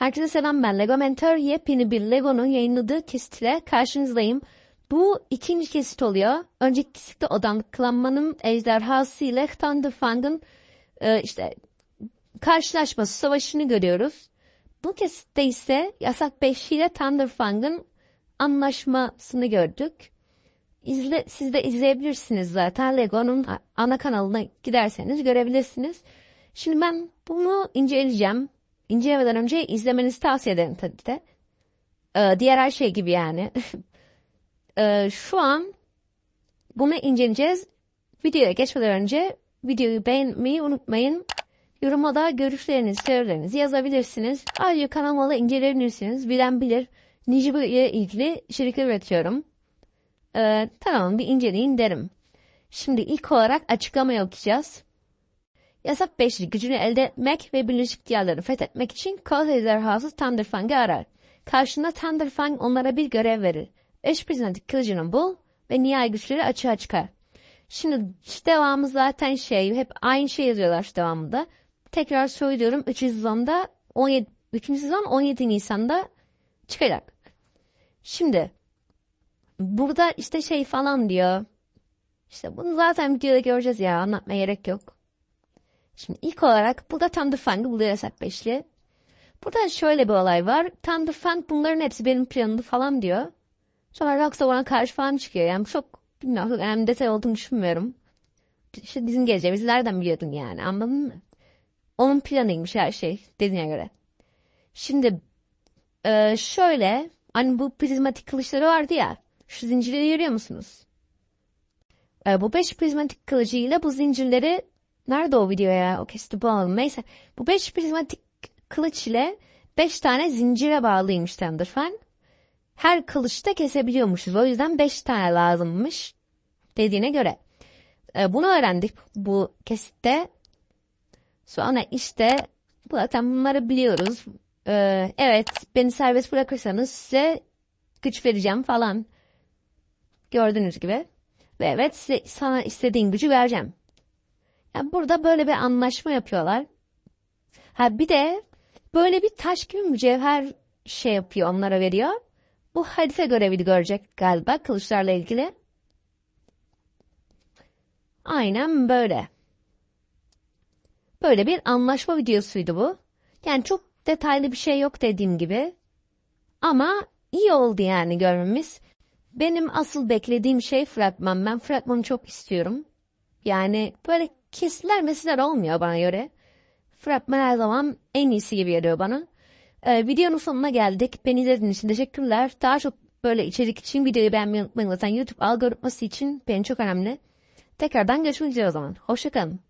Herkese selam ben Lego Mentor. Yepyeni bir Lego'nun yayınladığı kesitle karşınızdayım. Bu ikinci kesit oluyor. Önceki kesitte odaklanmanın ejderhası ile Thunderfang'ın e, işte karşılaşması, savaşını görüyoruz. Bu kesitte ise Yasak 5 ile Thunderfang'ın anlaşmasını gördük. İzle, siz de izleyebilirsiniz zaten. Lego'nun ana kanalına giderseniz görebilirsiniz. Şimdi ben bunu inceleyeceğim. İncelemeden önce izlemenizi tavsiye ederim tabii de. Ee, diğer her şey gibi yani. Ee, şu an bunu inceleyeceğiz. Videoya geçmeden önce videoyu beğenmeyi unutmayın. Yoruma da görüşlerinizi, teorilerinizi yazabilirsiniz. Ayrıca kanalıma da inceleyebilirsiniz. Bilen bilir. Nijibu ile ilgili içerikler üretiyorum. Ee, tamam bir inceleyin derim. Şimdi ilk olarak açıklamayı okuyacağız. Yasak beşli gücünü elde etmek ve Birleşik Diyarları fethetmek için Kol Ejderhası Thunderfang'ı arar. Karşında Thunderfang onlara bir görev verir. Eş prismatik kılıcını bul ve nihai güçleri açığa çıkar. Şimdi devamı zaten şey, hep aynı şey yazıyorlar şu devamında. Tekrar söylüyorum 3. sezonda 17, 3. sezon 17 Nisan'da çıkacak. Şimdi burada işte şey falan diyor. İşte bunu zaten videoda göreceğiz ya anlatmaya gerek yok. Şimdi ilk olarak burada Thunderfang'ı buluyor Yasak Beşli. Burada şöyle bir olay var. Thunderfang bunların hepsi benim planımdı falan diyor. Sonra Rockstar ona karşı falan çıkıyor. Yani çok bilmiyorum çok önemli detay olduğunu düşünmüyorum. İşte bizim geleceğimizi nereden biliyordun yani anladın mı? Onun planıymış her şey dediğine göre. Şimdi e, şöyle hani bu prizmatik kılıçları vardı ya şu zincirleri görüyor musunuz? E, bu beş prizmatik kılıcıyla bu zincirleri Nerede o video ya? O kesti bağlı. Neyse. Bu 5 prizmatik kılıç ile 5 tane zincire bağlıymış Thunderfang. Her kılıçta kesebiliyormuşuz. O yüzden 5 tane lazımmış. Dediğine göre. Ee, bunu öğrendik bu kesitte. Sonra işte zaten bunları biliyoruz. Ee, evet beni serbest bırakırsanız size güç vereceğim falan. Gördüğünüz gibi. Ve evet size, sana istediğin gücü vereceğim. Yani burada böyle bir anlaşma yapıyorlar. Ha bir de böyle bir taş gibi mücevher şey yapıyor onlara veriyor. Bu harife görevi görecek galiba kılıçlarla ilgili. Aynen böyle. Böyle bir anlaşma videosuydu bu. Yani çok detaylı bir şey yok dediğim gibi. Ama iyi oldu yani görmemiz. Benim asıl beklediğim şey fragman. Ben fragmanı çok istiyorum. Yani böyle kesitler mesler olmuyor bana göre. Fragman her zaman en iyisi gibi geliyor bana. Ee, videonun sonuna geldik. Beni izlediğiniz için teşekkürler. Daha çok böyle içerik için videoyu beğenmeyi unutmayın. Zaten YouTube algoritması için benim çok önemli. Tekrardan görüşmek üzere o zaman. Hoşçakalın.